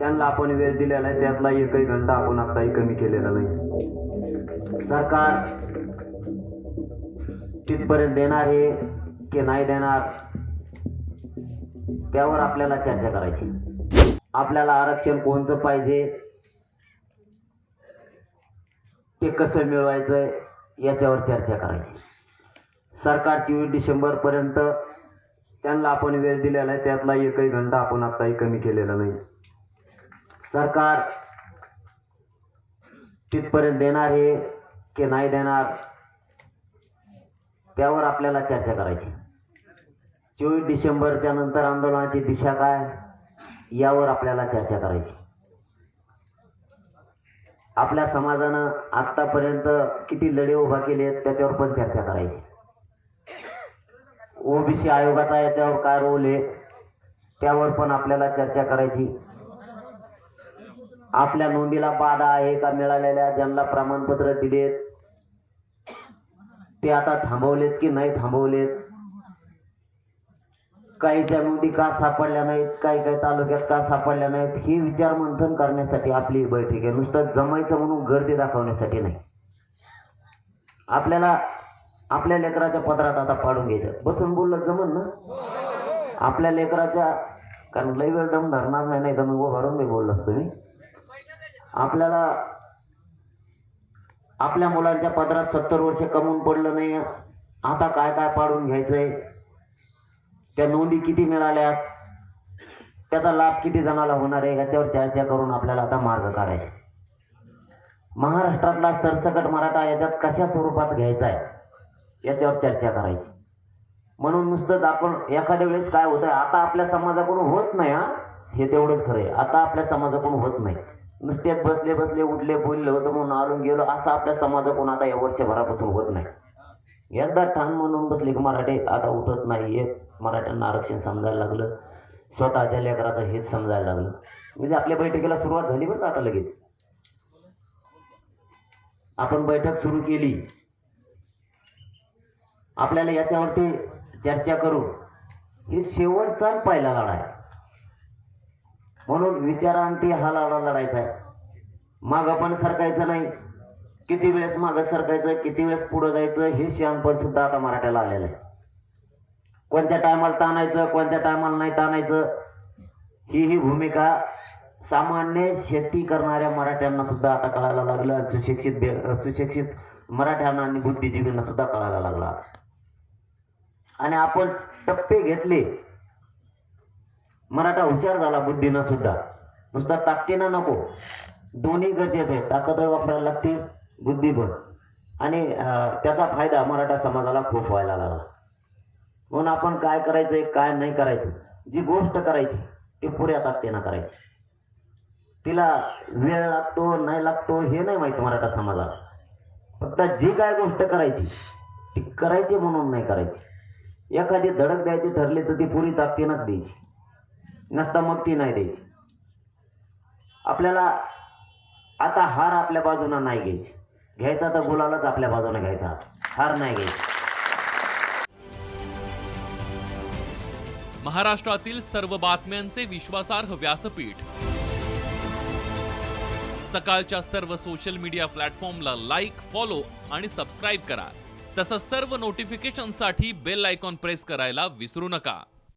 त्यांना आपण वेळ दिलेला आहे त्यातला एकही घंटा आपण आत्ताही कमी केलेला नाही. सरकार तिथपर्यंत देणार आहे की नाही देणार त्यावर आपल्याला चर्चा करायची. आपल्याला आरक्षण कोणचं पाहिजे ते कसं मिळवायचं याच्यावर चर्चा करायची. सरकार चोवीस डिसेंबरपर्यंत त्यांना आपण वेळ दिलेला आहे त्यातला एकही घंटा आपण आत्ताही कमी केलेला नाही. सरकार तिथपर्यंत देणार हे की नाही देणार त्यावर आपल्याला चर्चा करायची. चोवीस डिसेंबरच्या नंतर आंदोलनाची दिशा काय यावर आपल्याला चर्चा करायची. आपल्या समाजानं आत्तापर्यंत किती लढे उभा केले आहेत त्याच्यावर पण चर्चा करायची. ओबीसी आयोगाचा याच्यावर काय रोल आहे त्यावर पण आपल्याला चर्चा करायची. आपल्या नोंदीला बाधा आहे का? मिळालेल्या ज्यांना प्रमाणपत्र दिलेत ते आता थांबवलेत की नाही थांबवलेत? काहीच्या नोंदी का सापडल्या नाहीत? काही काही तालुक्यात का सापडल्या नाहीत? हे विचार मंथन करण्यासाठी आपली ही बैठक आहे. नुसतं जमायचं म्हणून गर्दी दाखवण्यासाठी नाही. आपल्याला आपल्या लेकराच्या पदरात आता पाडून घ्यायचं. बसून बोललं जमन ना? आपल्या लेकराच्या कारण लई वेळ दम धरणार नाही नाही तर मी उभारून मी बोललो असतो मी. आपल्याला आपल्या मुलांच्या पदरात सत्तर वर्ष कमवून पडलं नाही. आता काय काय पाडून घ्यायचंय? त्या नोंदी किती मिळाल्यात? त्याचा लाभ किती जणाला होणार आहे? याच्यावर चर्चा करून आपल्याला आता मार्ग काढायचा. महाराष्ट्रातला सरसकट मराठा याच्यात कशा स्वरूपात घ्यायचा आहे याच्यावर चर्चा करायची. म्हणून नुसतंच आपण एखाद्या वेळेस काय होतं आता आपल्या समाजाकडून होत नाही हा? हे तेवढंच खरं आहे आता आपल्या समाजाकडून होत नाही. नुसतेच बसले बसले उठले बोलले होतं म्हणून आलून गेलो. असं आपल्या समाजाकडून आता या वर्षभरापासून होत नाही. एकदा ठाण म्हणून बसले की मराठी आता उठत नाही येत. मराठ्यांना आरक्षण समजायला लागलं. स्वतःच्या लेकराचं हेच समजायला लागलं. म्हणजे आपल्या बैठकीला सुरुवात झाली बरं का आता लगेच? आपण बैठक सुरू केली. आपल्याला याच्यावरती चर्चा करू. हे शेवटचा पहिला लढा आहे. म्हणून विचारांती हा लावला लढायचा आहे. मागं पण सरकायचं नाही. किती वेळेस मागं सरकायचं किती वेळेस पुढं जायचं हे शहाणपण सुद्धा आता मराठ्याला आलेलं आहे. कोणत्या टायमाला ताणायचं कोणत्या टायमाला नाही ताणायचं ही ही भूमिका सामान्य शेती करणाऱ्या मराठ्यांना सुद्धा आता कळायला लागलं आणि सुशिक्षित सुशिक्षित मराठ्यांना आणि बुद्धिजीवींना सुद्धा कळायला लागला आणि आपण टप्पे घेतले मराठा हुशार झाला बुद्धीनं सुद्धा. नुसता ताकदीनं नको. दोन्ही गरजेचं आहे ताकद वापरायला लागते बुद्धी पण. आणि त्याचा फायदा मराठा समाजाला खूप व्हायला लागला. म्हणून आपण काय करायचंय काय नाही करायचं जी गोष्ट करायची ती पुऱ्या ताकदीनं करायची. तिला वेळ लागतो नाही लागतो हे नाही माहीत मराठा समाजाला. फक्त जी काय गोष्ट करायची ती करायची म्हणून नाही करायची. एखादी धडक द्यायची ठरली तर ती पुरी ताकदीनंच द्यायची. नसता मग ती नाही द्यायची. आपल्याला आता हार आपल्या बाजूनं नाही घ्यायची. घ्यायचा तर गुलालाच आपल्या बाजूने घ्यायचा. हार नाही घ्यायची. महाराष्ट्रातील सर्व बातम्यांचे विश्वासार्ह व्यासपीठ. सकाळच्या सर्व सोशल मीडिया प्लॅटफॉर्मला लाईक फॉलो आणि सबस्क्राईब करा. तसंच सर्व नोटिफिकेशनसाठी बेल आयकॉन प्रेस करायला विसरू नका.